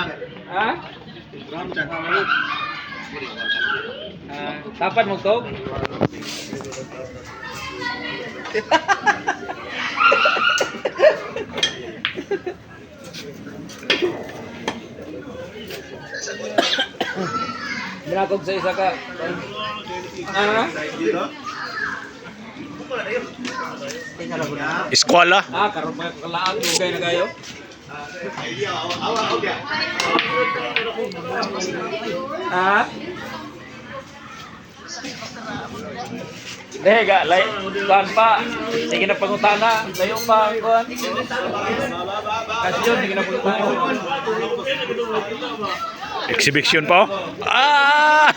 Ha? Ah, tapan mo to? Binakog sa isa ka. Ah? Eskwela. Ah, karon mga kalaan dugay na kayo. Ah? Deh, gak lay. Kuan pa. Sige na pangutana. Layo pa kuan. Kasi yun, sige na pangutana. Exhibition pa. Ah!